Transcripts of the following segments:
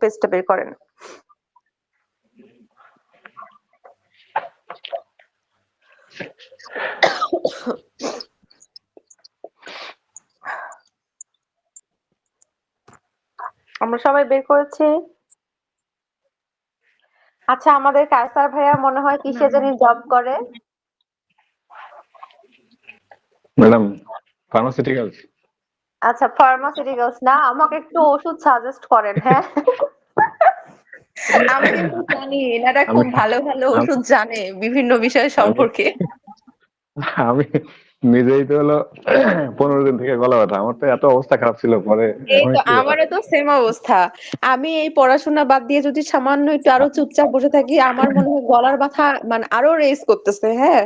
পেজটা বের করেন। আমরা সবাই বের করেছি। আচ্ছা আমাদের কায়সার ভাইয়া মনে হয় কিসে জানি জব করে। ম্যাডাম ফার্মাসিউটিক্যালস আচ্ছা ফার্মাসিউটিক্যালস না আমাকে একটু ওষুধ সাজেস্ট করেন হ্যাঁ। আমি কিন্তু জানি এনারা খুব ভালো ভালো ওষুধ জানে বিভিন্ন বিষয় সম্পর্কে। আমি নিজেই তো হলো পনেরো দিন থেকে গলা ব্যথা। আমার তো এত অবস্থা খারাপ ছিল পরে। আমারও তো সেম অবস্থা। আমি এই পড়াশোনা বাদ দিয়ে যদি সামান্য একটু আরও চুপচাপ বসে থাকি আমার মনে হয় গলার ব্যথা মানে আরও রেস করতেছে হ্যাঁ?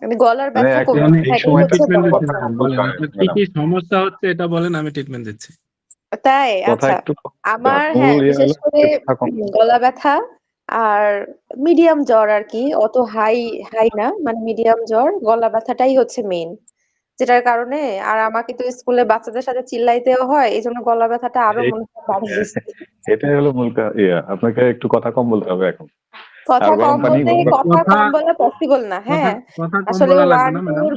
মানে গলার ব্যথা কমে এই এটাই সময় হচ্ছে treatment বড় দিতে কথা। হবে। বলেন আপনার কি কি সমস্যা হচ্ছে এটা বলেন আমি ট্রিটমেন্ট দিচ্ছি। তাই? আচ্ছা আমার হ্যাঁ ইয়ে বিশেষ করে গলা ব্যথা আর মিডিয়াম জ্বর আর কি অত হাই হাই না মানে মিডিয়াম জ্বর গলা ব্যথাটাই হচ্ছে মেইন যেটার কারণে আর আমাকে তো স্কুলে বাচ্চাদের সাথে চিল্লাইতেও হয় এই জন্য গলা ব্যথাটা আরও মনে হয় বাড়িয়ে দিচ্ছে। এটাই হলো মূল ইয়ে আপনাকে একটু কথা কম বলতে হবে এখন। কথা কম বলতে কথা কম বলা পসিবল না হ্যাঁ। আসলে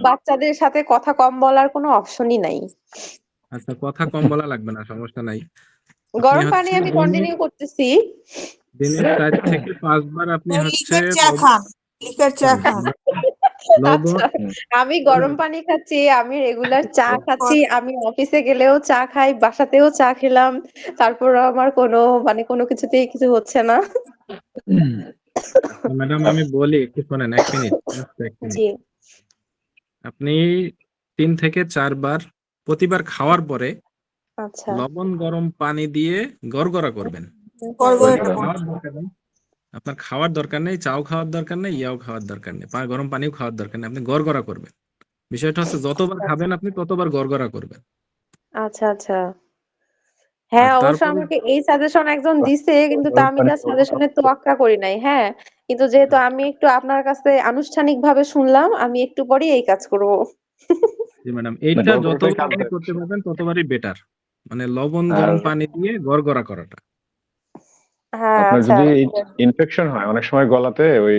বাচ্চাদের সাথে কথা কম বলার কোনো অপশনই নাই। আচ্ছা কথা কম বলা লাগবে না সমস্যা নাই। গরম পানি আমি কন্টিনিউ করতেছি। দিনে চার থেকে পাঁচবার আপনি হচ্ছে চা খান লিকার চা খান। আচ্ছা, আমি গরম পানি খাচ্ছি আমি রেগুলার চা খাচ্ছি আমি অফিসে গেলেও চা খাই বাসাতেও চা খেলাম তারপর আমার কোনো মানে কোনো কিছুতেই কিছু হচ্ছে না। ম্যাডাম আমি বলি একটু শোনেন এক মিনিট। আপনি তিন থেকে চারবার প্রতিবার খাওয়ার পরে আচ্ছা। লবণ গরম পানি দিয়ে গড়গড়া করবেন। আপনার খাওয়ার দরকার নেই চাও খাওয়ার দরকার নেই ইয়াও খাওয়ার দরকার নেই গরম পানিও খাওয়ার দরকার নেই আপনি গড়গড়া করবেন। বিষয়টা হচ্ছে যতবার খাবেন আপনি ততবার গড়গড়া করবেন। আচ্ছা আচ্ছা। হ্যাঁ অবশ্য আমাকে এই সাজেশন একজন দিছে কিন্তু তা আমি তার গরম সাজেশনের তোয়াক্কা করি নাই হ্যাঁ। কিন্তু যেহেতু আমি একটু আপনার কাছে আনুষ্ঠানিক ভাবে শুনলাম আমি একটু পরেই এই কাজ করব। জি ম্যাডাম এইটা দেয়। করতে পারবেন ততবারই বেটার মানে লবণ গরম পানি দিয়ে গড়গড়া করাটা। হ্যাঁ আপনার আচ্ছা যদি ইনফেকশন হয় অনেক সময় গলাতে ওই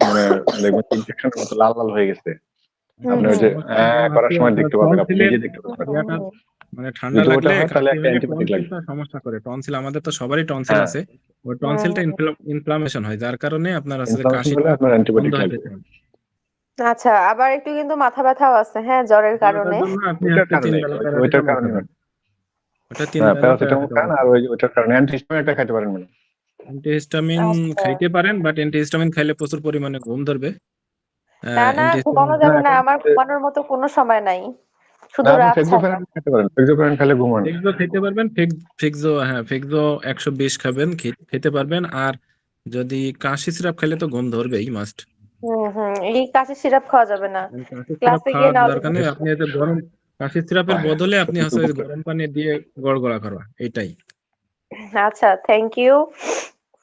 মানে দেখবেন ইনফেকশন মতো লাল লাল হয়ে গেছে। আপনি ওই যে করার সময় দেখতে পাবেন আপনি নিজে দেখতে পাবেন। মানে ঠান্ডা লাগলে হয় তাহলে একটা লাগবে। সমস্যা করে। টনসিল আমাদের তো সবারই টনসিল হ্যাঁ। আছে। ওই টনসিলটা। ইনফ্লামেশন হয়। যার কারণে আপনার আসলে কাশিটা আপনার অ্যান্টিবায়োটিক লাগবে। আচ্ছা আবার একটু কিন্তু মাথা ব্যথাও আছে হ্যাঁ জ্বরের কারণে? ওটার ওইটার কারণে। ওটা তিন হ্যাঁ প্যারাসিটামল খান আর ওই ওইটার কারণে অ্যান্টিহিস্টামিন একটা খাইতে পারেন ম্যাডাম অ্যান্টিহিস্টামিন আচ্ছা। খাইতে পারেন বাট অ্যান্টিহিস্টামিন খাইলে প্রচুর পরিমাণে ঘুম ধরবে। আহ, না না ঘুমানো যাবে না আমার ঘুমানোর মতো কোনো সময় নাই। শুধু রাত ছাড়া খেতে খেলে ঘুমান ফিক্সো খেতে পারবেন ফিক্স- হ্যাঁ ফিক্সো একশো বিশ খাবেন খে- খেতে পারবেন আর যদি কাশি সিরাপ খেলে তো ঘুম ধরবেই মাস্ট হুম হুম এই কাশি সিরাপ খাওয়া যাবে না। কাশি সিরাপ ক্লাসে গিয়ে খাওয়ার নাও দরকার নেই আপনি এতে গরম কাশি সিরাপের বদলে আপনি হচ্ছে ওই গরম পানি দিয়ে গড়গড়া করা এটাই আচ্ছা থ্যাংক ইউ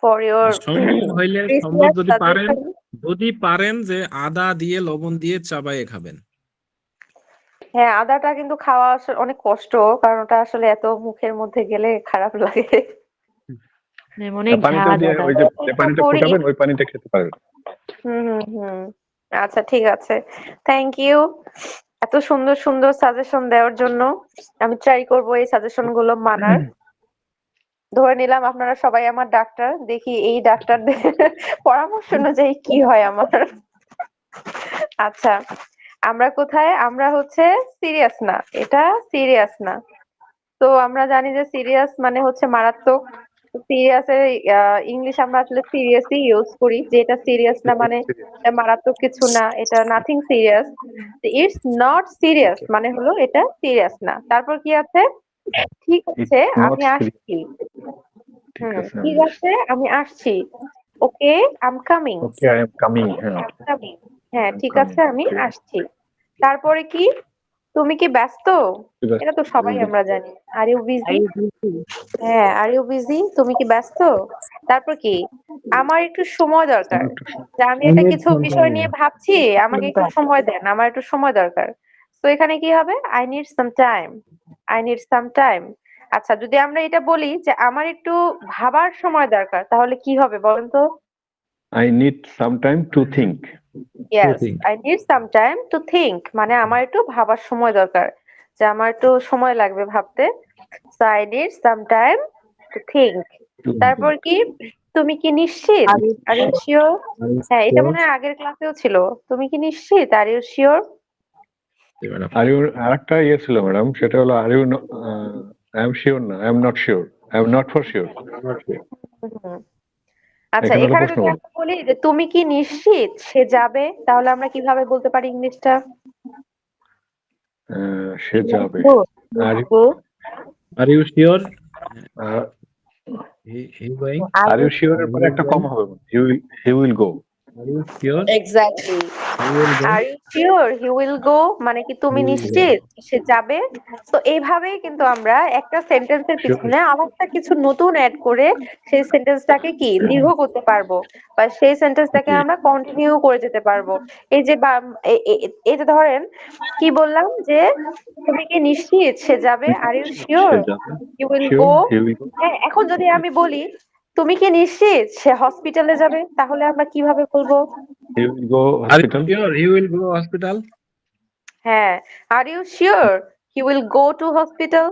ফর ইওর সম্ভব হইলে সম্ভব যদি পারেন যদি পারেন যে আদা দিয়ে লবণ দিয়ে চাবাইয়ে খাবেন। হ্যাঁ আদাটা কিন্তু খাওয়া আস- অনেক কষ্ট কারণ ওটা আসলে এত মুখের মধ্যে গেলে খারাপ লাগে। মানে অনেক পানিটা ঝাঁজ দিয়ে আদা। ওই যে যে পানিটা করি। ফোটাবেন ওই পানিটা খেতে পারবেন। হুম আচ্ছা ঠিক আছে। থ্যাংক ইউ এত সুন্দর সুন্দর সাজেশন দেওয়ার জন্য আমি ট্রাই করব এই সাজেশনগুলো মানার। ধরে নিলাম আপনারা সবাই আমার ডাক্তার দেখি এই ডাক্তারদের পরামর্শ অনুযায়ী কি হয় আমার। আচ্ছা আমরা কোথায়? আমরা হচ্ছে সিরিয়াস না। এটা সিরিয়াস না। তো আমরা জানি যে সিরিয়াস মানে হচ্ছে মারাত্মক। সিরিয়াস এর ইংলিশ আমরা আসলে সিরিয়াসই ইউজ করি। যে এটা সিরিয়াস না মানে এটা মারাত্মক কিছু না এটা nothing serious it's not serious মানে হলো এটা সিরিয়াস না। তারপর কি আছে? ঠিক আছে আমি আসছি। ঠিক আছে ঠিক আছে আমি আসছি। Okay I'm coming okay I am coming হ্যাঁ হ্যাঁ ঠিক আছে আমি আসছি। তারপরে কি? তুমি কি ব্যস্ত? এটা তো সবাই আমরা জানি। আর ইউ বিজি হ্যাঁ আর ইউ বিজি তুমি কি ব্যস্ত? তারপর কি? আমার একটু সময় দরকার। যে আমি একটা কিছু বিষয় নিয়ে ভাবছি আমাকে একটু সময় দেন আমার একটু সময় দরকার। তো এখানে কি হবে? I need some time I need some time আচ্ছা যদি আমরা এটা বলি যে আমার একটু ভাবার সময় দরকার তাহলে কি হবে বলেন তো? I need some time to think yes I need some time to think মানে আমার একটু ভাবার সময় দরকার যে আমার একটু সময় লাগবে ভাবতে। So I need some time to think তারপর কি? তুমি কি নিশ্চিত? আর ইউ শিওর হ্যাঁ এটা মনে হয় আগের ক্লাসেও ছিল। তুমি কি নিশ্চিত? Are you sure madam are you আরেকটা ইয়ে ছিল ম্যাডাম সেটা হলো are you I am sure না I am not sure I am not for sure আচ্ছা এখানে যদি আমরা বলি যে তুমি কি নিশ্চিত সে যাবে? তাহলে আমরা কীভাবে বলতে পারি ইংলিশটা? সে যাবে। আর are you sure are you sure এর পরে একটা কম হবে। He will he will go you you he will go মানে কি তুমি. নিশ্চিত সে যাবে? তো এইভাবেই কিন্তু আমরা একটা সেন্টেন্সের পিছনে আরেকটা কিছু নতুন অ্যাড করে সেই সেন্টেন্সটাকে কি দীর্ঘ করতে পারব? বা সেই সেন্টেন্সটাকে আমরা কন্টিনিউ করে যেতে পারব। এই যে এই যে ধরেন কি বললাম যে তুমি কি নিশ্চিত সে যাবে? Are you sure he will go go হ্যাঁ এখন যদি আমি বলি তুমি কি নিশ্চিত সে হসপিটালে যাবে? তাহলে আমরা কীভাবে বলব হ্যাঁ। Are you sure he will go to hospital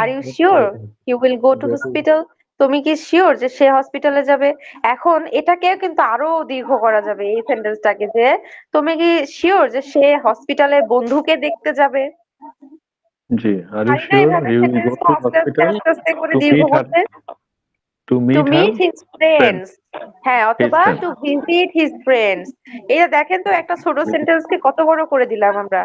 are you sure he will go to hospital তুমি কি শিওর যে সে হসপিটালে যাবে? এখন এটাকেও কিন্তু আরও দীর্ঘ করা যাবে এই সেন্টেন্সটাকে যে তুমি কি শিওর যে সে হসপিটালে বন্ধুকে দেখতে যাবে? জি are you sure he will go to hospital আস্তে আস্তে করে দীর্ঘ করতে। টু মিট হিজ ফ্রেন্ডস হ্যাঁ অথবা friends. To visit his friends এটা দেখেন তো একটা ছোট সেন্টেন্স কে কত বড় করে দিলাম আমরা।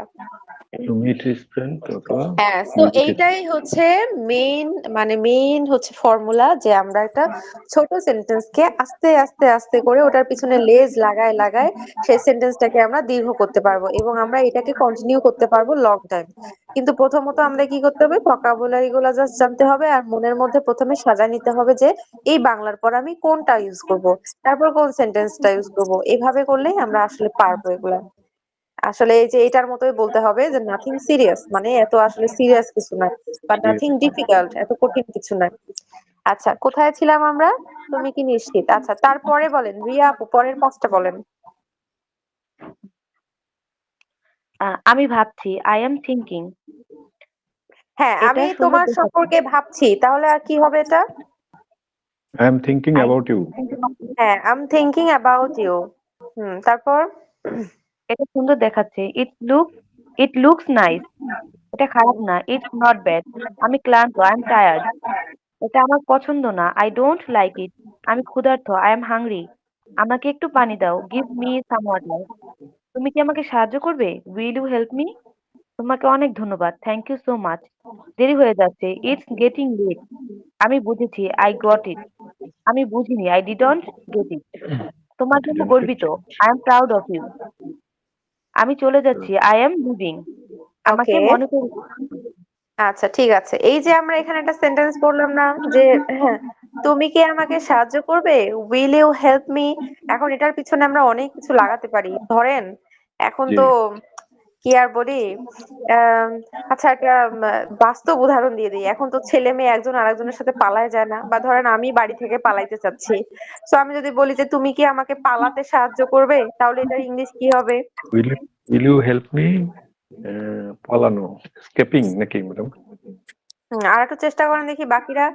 হ্যাঁ তো এইটাই হচ্ছে মেইন মানে মেইন হচ্ছে ফর্মুলা যে আমরা একটা ছোট সেন্টেন্সকে আস্তে আস্তে আস্তে করে ওটার পিছনে লেজ লাগায় লাগায় সেই সেন্টেন্সটাকে আমরা দীর্ঘ করতে পারব এবং আমরা এটাকে কন্টিনিউ করতে পারব লং টাইম কিন্তু প্রথমত আমরা কি করতে হবে? ভোকাবুলারি গুলো জাস্ট জানতে হবে আর মনের মধ্যে প্রথমে সাজায় নিতে হবে যে এই বাংলার পর আমি কোনটা ইউজ করব? তারপর কোন সেন্টেন্সটা ইউজ করব? এভাবে করলেই আমরা আসলে পারব এগুলা। আসলে এই যে এটার মতোই বলতে হবে যে নাথিং সিরিয়াস মানে এত আসলে সিরিয়াস কিছু না বা নাথিং ডিফিকাল্ট এত কঠিন কিছু না আচ্ছা কোথায় ছিলাম আমরা? তুমি কি নিশ্চিত? আচ্ছা তারপরে বলেন রিয়া আপু পরের পাঁচটা বলেন। আহ, আমি ভাবছি আই এম থিংকিং হ্যাঁ আমি তোমার সম্পর্কে ভাবছি তাহলে আর কি হবে এটা? I am thinking about you হ্যাঁ I am thinking about you hmm তারপর? এটা সুন্দর দেখাচ্ছে। It look it looks nice এটা খারাপ না ইটস নট ব্যাড আমি ক্লান্ত আই এম টায়ার্ড এটা আমার পছন্দ না আই ডোন্ট লাইক ইট আমি ক্ষুধার্ত আই এম হাংরি আমাকে একটু পানি দাও গিভ মি সাম ওয়াটার তুমি কি আমাকে সাহায্য করবে? উইল ইউ হেল্প মি তোমাকে অনেক ধন্যবাদ থ্যাংক ইউ সো মাচ দেরি হয়ে যাচ্ছে ইটস গেটিং লেট আমি বুঝেছি আই গট ইট আমি বুঝিনি আই ডিডন্ট গেট ইট তোমার জন্য গর্বিত I am proud of you আমি চলে যাচ্ছি আই এম লিভিং আমাকে মনে করি আচ্ছা ঠিক আছে। এই যে আমরা এখানে একটা সেন্টেন্স পড়লাম না যে হ্যাঁ তুমি কি আমাকে সাহায্য করবে? উইল ইউ হেল্প মি এখন এটার পিছনে আমরা অনেক কিছু লাগাতে পারি। ধরেন এখন তো কি আর বলি আচ্ছা একটা বাস্তব উদাহরণ দিয়ে দিই। এখন তো ছেলে মেয়ে একজন আরেকজনের সাথে পালায় যায় না বা ধরেন আমি বাড়ি থেকে পালাইতে চাচ্ছি। তো আমি যদি বলি যে তুমি কি আমাকে পালাতে সাহায্য করবে? তাহলে এটার ইংলিশ কি হবে? উইল ইউ হেল্প মি পালানো স্কেপিং নাকি ম্যাডাম আর একটু চেষ্টা করেন দেখি বাকিরা।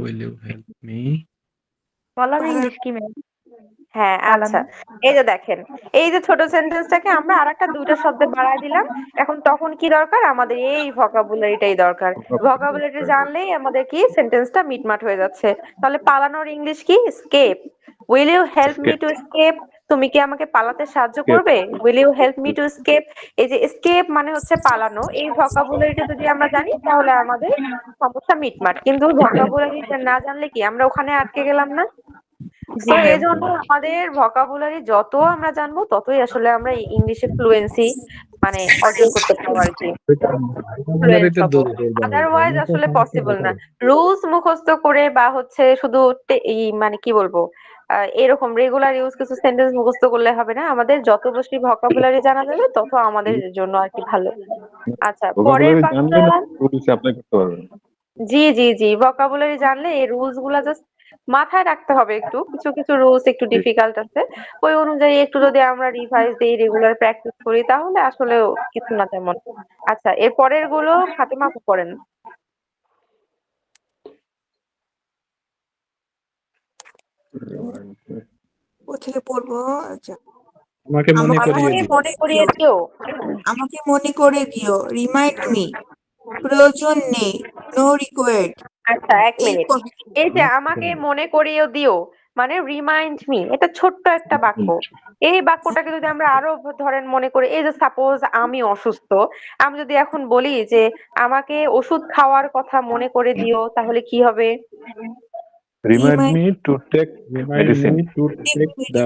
উইল ইউ হেল্প মি বলার ইংলিশ কি ম্যাম হ্যাঁ। আচ্ছা। এই যে দেখেন এই যে ছোট সেন্টেন্সটাকে আমরা আরেকটা দুইটা শব্দে বাড়ায় দিলাম। এখন তখন কি দরকার? আমাদের এই ভোকাবুলারিটাই দরকার। ভোকাবুলারি জানলেই আমাদের কি সেন্টেন্সটা মিটমাট হয়ে যাচ্ছে। তাহলে পালানোর ইংলিশ কি? Escape will you help me to escape তুমি কি আমাকে পালাতে সাহায্য করবে? Will you help me to escape এই যে স্কেপ মানে হচ্ছে পালানো। এই ভোকাবুলারিটা যদি আমরা জানি তাহলে আমাদের সমস্যা মিটমাট। কিন্তু ভোকাবুলারিটা না জানলে কি আমরা ওখানে আটকে গেলাম না? তো এই জন্য আমাদের ভোকাবুলারি যত আমরা জানব ততই আসলে আমরা ইংলিশে ফ্লুয়েন্সি মানে অর্জন করতে পারব আর কি। আদারওয়াইজ আসলে পসিবল না। রুলস মুখস্থ করে বা হচ্ছে শুধু এই মানে কি বলব? এরকম রেগুলার ইউজ কিছু সেন্টেন্স মুখস্থ করলে হবে না। আমাদের যত বেশি ভোকাবুলারি জানা যাবে তত আমাদের জন্য আর কি ভালো। আচ্ছা পরের জি জি জি ভোকাবুলারি জানলে এই রুলসগুলা জাস্ট মাথায় রাখতে হবে একটু। কিছু কিছু রুলস একটু ডিফিকাল্ট আছে। ওই অনুযায়ী একটু যদি আমরা রিভাইজ দিই রেগুলার প্র্যাকটিস করি তাহলে আসলেও কিছু না তেমন। আচ্ছা এর পরেরগুলো ফাতেমা আপু কোথেকে পড়ব আচ্ছা। আমাকে মনে করিয়ে মনে করিয়ে দিও। আমাকে মনে করে দিও। রিমাইন্ড মি প্রয়োজন নেই নো রিকোয়ার্ড আচ্ছা এক মিনিট এই যে আমাকে মনে করিয়ে দিও মানে রিমাইন্ড মি এটা ছোট্ট একটা বাক্য। এই বাক্যটাকে যদি আমরা আরও ধরেন মনে করি এই যে সাপোজ আমি অসুস্থ আমি যদি এখন বলি যে আমাকে ওষুধ খাওয়ার কথা মনে করে দিও তাহলে কি হবে? Remind- me to take remind medicine me to take the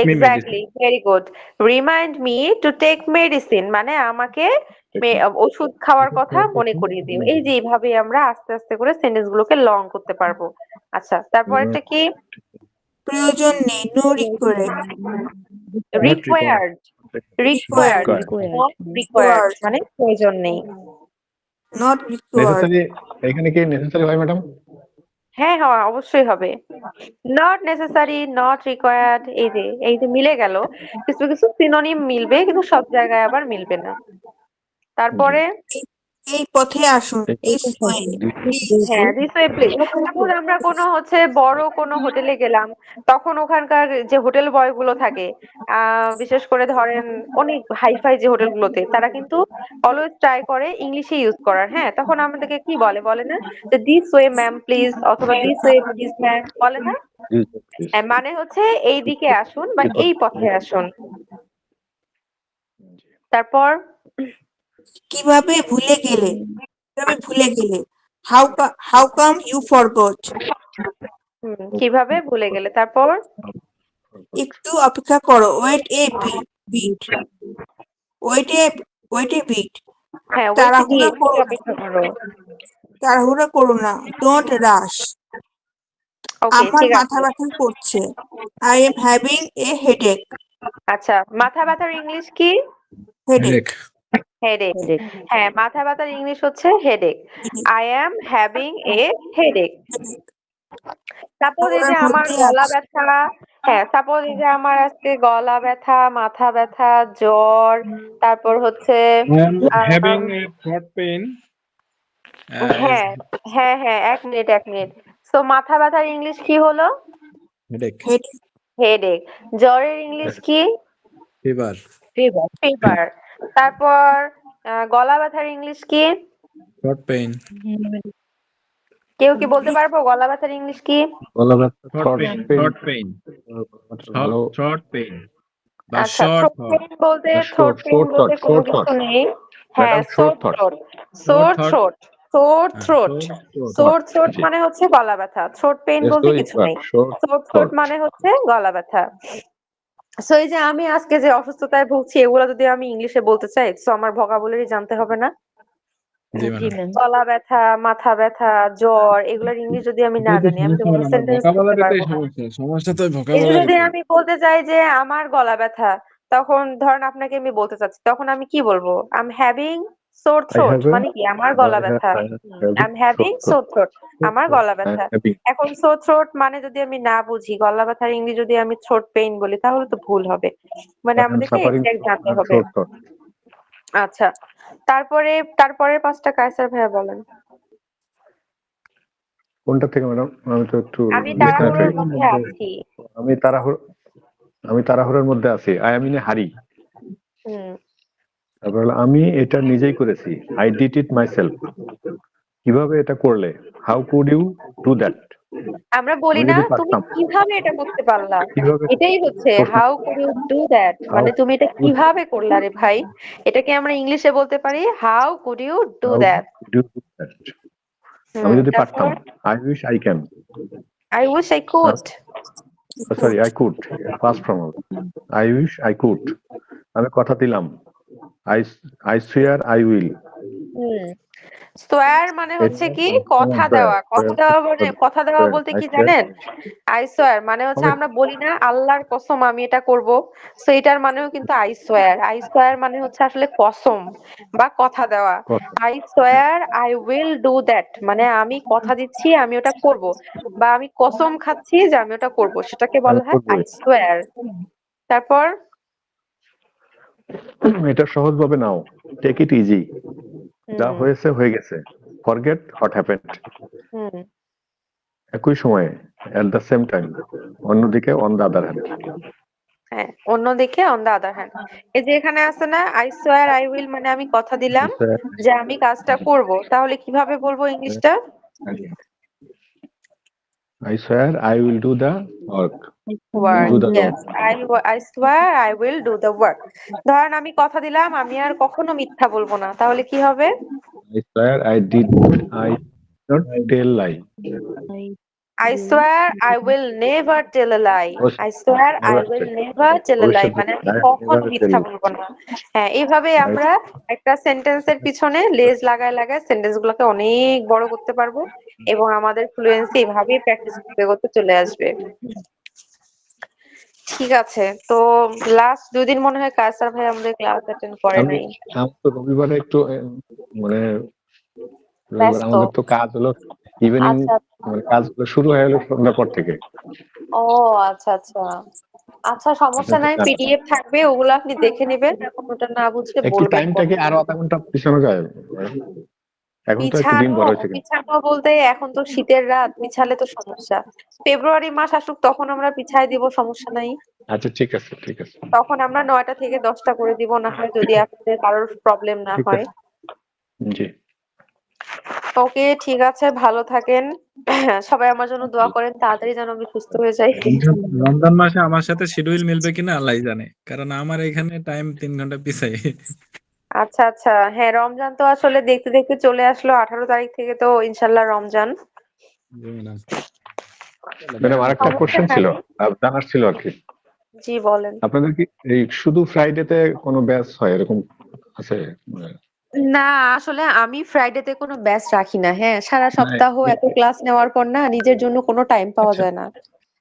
exactly very good remind me to take medicine মানে আমাকে ওষুধ খাওয়ার কথা মনে করিয়ে দিও। এই যে এইভাবে আমরা আস্তে আস্তে করে সেন্টেন্স গুলোকে লং করতে পারব। আচ্ছা তারপরেরটা কি? প্রয়োজন নেই no required required required Required. Required মানে প্রয়োজন নেই। নট রিকোয়ার্ড এখানে কি নেসেসারি হয় ম্যাডাম হ্যাঁ হ্যাঁ অবশ্যই হবে। নট নেসেসারি নট রিকোয়ার্ড এই যে এই যে মিলে গেল। কিছু কিছু সিনোনিম মিলবে, কিন্তু সব জায়গায় আবার মিলবে না। তারপরে এই পথে আসুন ওয়ে হ্যাঁ দিস ওয়ে প্লিজ সাপোজ আমরা কোনো হচ্ছে বড় কোনো হোটেলে গেলাম তখন ওখানকার যে হোটেল বয়গুলো থাকে আহ বিশেষ করে ধরেন অনেক হাইফাই যে হোটেল গুলোতে তারা কিন্তু অলওয়েজ ট্রাই করে ইংলিশে ইউজ করার। হ্যাঁ তখন আমাদেরকে কি বলে বলে না? যে দিস ওয়ে ম্যাম প্লিজ অথবা দিস ওয়ে প্লিজ ম্যাম বলে না? মানে হচ্ছে এই দিকে আসুন বা এই পথে আসুন। তারপর কীভাবে ভুলে গেলে? কীভাবে ভুলে গেলে? How how come you forgot hmm, কীভাবে ভুলে গেলে? তারপর? একটু অপেক্ষা করো। Wait a bit wait a wait a bit হ্যাঁ wait তাড়াহুড়ো করো। না। অপেক্ষা করো। তাড়াহুড়ো করো না। ডোন্ট রাশ আমার মাথা ব্যথা করছে। I am having a headache আচ্ছা মাথা ব্যথার ইংলিশ কি? হেডেক হেডেক হেডেক হ্যাঁ মাথা ব্যথার ইংলিশ হচ্ছে headache I am having a headache suppose এই যে আমার গলা আছে। ব্যথা হ্যাঁ সাপোজ এই যে আমার আজকে গলা ব্যথা মাথা ব্যথা জ্বর তারপর হচ্ছে a throat pain. Uh, হ্যাঁ হ্যাঁ হ্যাঁ এক মিনিট এক মিনিট সো মাথা ব্যথার ইংলিশ কি হলো? হেডেক হেডেক জ্বরের ইংলিশ কি? Fever, ফিভার ফিভার তারপর গলা ব্যথার ইংলিশ কি? কেউ কি বলতে পারব? গলা ব্যথার ইংলিশ কি? গলা ব্যথা হ্যাঁ, throat pain throat pain ah, মানে হচ্ছে গলা ব্যথা। থ্রোট পেইন বলতে কিছু নেই। মানে হচ্ছে গলা ব্যথা। সো এই যে আমি আজকে যে অসুস্থতায় ভুগছি এগুলো যদি আমি ইংলিশে বলতে চাই তো আমার ভোকাবুলারি জানতে হবে না? গলা ব্যথা মাথা ব্যথা জ্বর এগুলোর ইংলিশ যদি আমি না জানি আমি তো কোনো সেন্টেন্স সমস্যা তো ভোকাবুলারি যদি আমি বলতে চাই যে আমার গলা ব্যথা তখন ধরেন আপনাকে আমি বলতে চাচ্ছি তখন আমি কি বলব? I am having sore throat মানে কি? আমার গলা ব্যথা। I am having sore throat আমার গলা ব্যথা। এখন সোর থ্রোট মানে যদি আমি না বুঝি গলা ব্যথার ইংলিশ যদি আমি থ্রোট পেইন বলি তাহলে তো ভুল হবে। মানে আমাদেরকে এক্সাক্ট জানতে হবে। আচ্ছা তারপরে তারপরের পাঁচটা কায়সার ভাইয়া বলেন। কোনটা থেকে ম্যাডাম? আমি তো একটু আমি আছি। আমি তাড়াহুড়ো আমি তাড়াহুড়োর মধ্যে আছি। আই এম ইন এ হারি হুম। তারপর আমি এটা নিজেই করেছি। আই ডিড ইট মাইসেলফ কীভাবে এটা করলে? How could you do that আমরা বলি না তুমি কীভাবে এটা করতে পারলা? এটাই হচ্ছে how could you do that মানে তুমি এটা কীভাবে করলা রে ভাই? এটাকে আমরা ইংলিশে বলতে পারি how could you do that? আমি যদি পারতাম I wish I can I wish I could sorry I could first from I wish I could আমি কথা দিলাম। I I swear I will swear মানে হচ্ছে কি? কথা দেওয়া। কথা দেওয়া মানে কথা দেওয়া বলতে কি জানেন? আই সোয়ার মানে হচ্ছে আমরা বলি না আল্লাহর কসম আমি এটা করব। সো এটার মানেও কিন্তু আই সোয়ার আই সোয়ার মানে হচ্ছে আসলে কসম বা কথা দেওয়া। I swear I will do that মানে আমি কথা দিচ্ছি আমি ওটা করব। বা আমি কসম খাচ্ছি যে আমি ওটা করব। সেটাকে বলা হয়। আই সোয়ার তারপর? এটা সহজভাবে নাও। টেক ইট ইজি যা হয়েছে হয়ে গেছে। ফরগেট হোয়াট হ্যাপেন্ড একই সময়ে এট দ্য সেম টাইম অন্যদিকে অন দ্য আদার হ্যান্ড হ্যাঁ অন্যদিকে অন দ্য আদার হ্যান্ড এই যে এখানে আছে না আই সোয়ার আই উইল মানে আমি কথা দিলাম যে আমি কাজটা করব। তাহলে কীভাবে বলব ইংলিশটা? I swear I will do the work work Do the will do the work ধরেন আমি কথা দিলাম আমি আর কখনো মিথ্যা বলব না। তাহলে কি হবে? I swear I did I not tell lie I swear I will never tell a lie অবশ্য- I swear I never tell- a lie মানে আমি I কখনো মিথ্যা বলব না। হ্যাঁ এইভাবে আমরা একটা সেন্টেন্সের পিছনে লেজ লাগায় লাগায় সেন্টেন্স গুলোকে অনেক বড় করতে পারব এবং আমাদের ফ্লুয়েন্সি এভাবেই প্র্যাকটিস করতে করতে চলে আসবে। ঠিক আছে। তো লাস্ট দুই দিন মনে হয় কায়সার ভাই আমাদের ক্লাস অ্যাটেন্ড করে নাই। আমার তো রবিবারে একটু মানে। আমাদের তো কাজ হলো ইভিনিং আচ্ছা মানে কাজগুলো শুরু হয়ে গেলো সন্ধ্যার পর থেকে। ও আচ্ছা আচ্ছা। আচ্ছা সমস্যা নাই পিডিএফ থাকবে ওগুলো আপনি দেখে নেবেন। এখন ওটা না বুঝলে একটু বলবেন টাইমটা কি আরও আধা ঘণ্টা পিছানো যায়? এখন তো একটু দিন পিছানো বড় হয়েছে কিন্তু। পিছানো বলতে এখন তো শীতের রাত পিছালে তো সমস্যা। ফেব্রুয়ারি মাস আসুক তখন আমরা পিছায় দিব সমস্যা নাই। আচ্ছা ঠিক আছে ঠিক আছে। তখন আমরা নয়টা থেকে দশটা করে দিব না হয় যদি আপনাদের কারোর প্রবলেম না হয়। জি। ওকে ঠিক আছে ভালো থাকেন। সবাই আমার জন্য দোয়া করেন তাড়াতাড়ি যেন আমি সুস্থ হয়ে যাই। রমজান- রমজান মাসে আমার সাথে শিডিউল মিলবে কিনা আল্লাহ জানে। কারণ আমার এখানে টাইম তিন ঘণ্টা পিছাই আচ্ছা আচ্ছা। হ্যাঁ রমজান তো আসলে দেখতে দেখতে চলে আসলো। আঠারো তারিখ থেকে তো ইনশাল্লাহ রমজান। ম্যাডাম আরেকটা সমস্যা নাই। ছিল। জানার ছিল আর কি। জি বলেন। আপনাদের কি এই শুধু ফ্রাইডেতে কোনো ব্যাচ হয়? এরকম আছে? মানে না আসলে আমি ফ্রাইডেতে কোনো ব্যাচ রাখি না। হ্যাঁ সারা সপ্তাহ এত ক্লাস নেওয়ার পর না নিজের জন্য কোনো টাইম পাওয়া আচ্ছা। যায় না।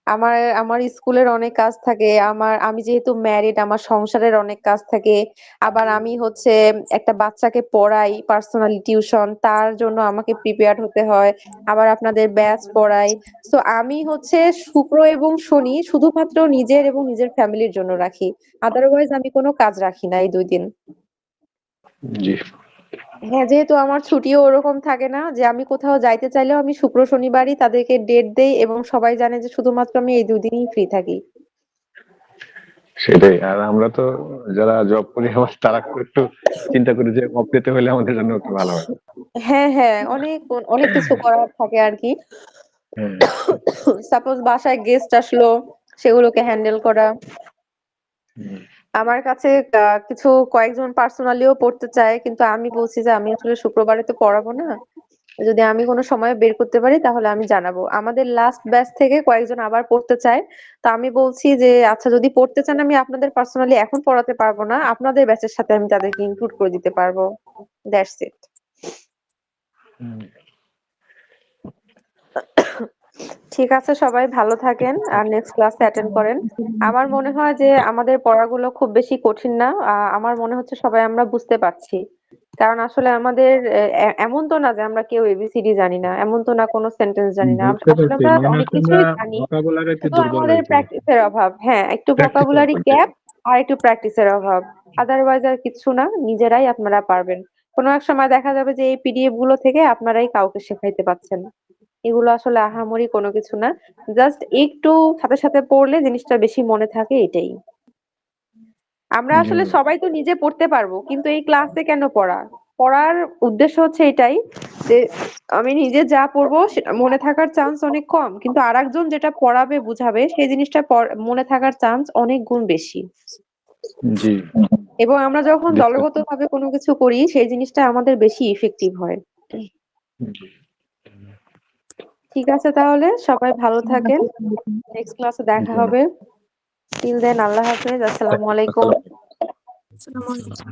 আমার আমার স্কুলের অনেক কাজ থাকে আমার আমি যেহেতু ম্যারিড আমার সংসারের অনেক কাজ থাকে আবার আমি হচ্ছে একটা বাচ্চাকে পড়াই পার্সোনালি টিউশন তার জন্য আমাকে প্রিপেয়ার হতে হয় আবার আপনাদের ব্যাচ পড়াই। তো আমি হচ্ছে শুক্র এবং শনি শুধুমাত্র নিজের এবং নিজের ফ্যামিলির জন্য রাখি আদারওয়াইজ আমি কোনো কাজ রাখি না এই দুই দিন। জি। হ্যাঁ যেহেতু আমার ছুটিও ওরকম থাকে না যে আমি কোথাও যাইতে চাইলেও আমি শুক্র শনিবারই তাদেরকে ডেট দেই এবং সবাই জানে যে শুধুমাত্র আমি এই দুদিনই ফ্রি থাকি। সেটাই আর আমরা তো যারা জব করি আমার তারা একটু চিন্তা করি যে অফ পেতে হলে আমাদের জন্য একটু ভালো হয়। হ্যাঁ হ্যাঁ অনেক অনেক কিছু করার থাকে আর কি। হ্যাঁ। সাপোজ বাসায় গেস্ট আসলো সেগুলোকে হ্যান্ডেল করা। আমার কাছে কিছু কয়েকজন পার্সোনালিও পড়তে চায়, কিন্তু আমি বলছি যে আমি আসলে শুক্রবারে তো পড়াবো না। যদি আমি কোনো সময় বের করতে পারি, তাহলে আমি জানাব। আমাদের লাস্ট ব্যাচ থেকে কয়েকজন আবার পড়তে চায়। তো আমি বলছি যে আচ্ছা যদি পড়তে চান, আমি আপনাদের পার্সোনালি এখন পড়াতে পারব না। আপনাদের ব্যাচের সাথে আমি তাদেরকে ইনক্লুড করে দিতে পারব। That's it. ঠিক আছে সবাই ভালো থাকেন আর নেক্সট ক্লাসে অ্যাটেন্ড করেন। আমার মনে হয় যে আমাদের পড়াগুলো খুব বেশি কঠিন না আমার মনে হচ্ছে সবাই আমরা বুঝতে পারছি। কারণ আসলে আমাদের এমন তো না যে আমরা কেউ এবিসিডি জানি না এমন তো না কোনো সেন্টেন্স জানি না। আসলে আমরা অনেক কিছুই জানি আমাদের প্র্যাকটিসের অভাব হ্যাঁ একটু ভোকাবুলারি গ্যাপ আর একটু প্র্যাকটিসের অভাব। আদারওয়াইজ আর কিছু না নিজেরাই আপনারা পারবেন। কোনো এক সময় দেখা যাবে যে এই পিডিএফগুলো থেকে আপনারাই কাউকে শেখাইতে পাচ্ছেন এগুলো আসলে আহামরি কোনো কিছু না। জাস্ট একটু সাথে সাথে পড়লে জিনিসটা বেশি মনে থাকে এটাই। আমরা আসলে সবাই তো নিজে পড়তে পারব কিন্তু এই ক্লাসে কেন পড়া? পড়ার উদ্দেশ্য হচ্ছে এটাই যে আমি নিজে যা পড়ব সেটা মনে থাকার চান্স অনেক কম কিন্তু আরেকজন যেটা পড়াবে বুঝাবে সেই জিনিসটা মনে থাকার চান্স অনেক গুণ বেশি। জি। এবং আমরা যখন দলগত ভাবে কোনো কিছু করি সেই জিনিসটা আমাদের বেশি ইফেক্টিভ হয়। ঠিক আছে তাহলে সবাই ভালো থাকেন। নেক্সট ক্লাসে দেখা হবে। টিল দেন আল্লাহ হাফেজ। আসসালামু আলাইকুম। আসসালামু আলাইকুম।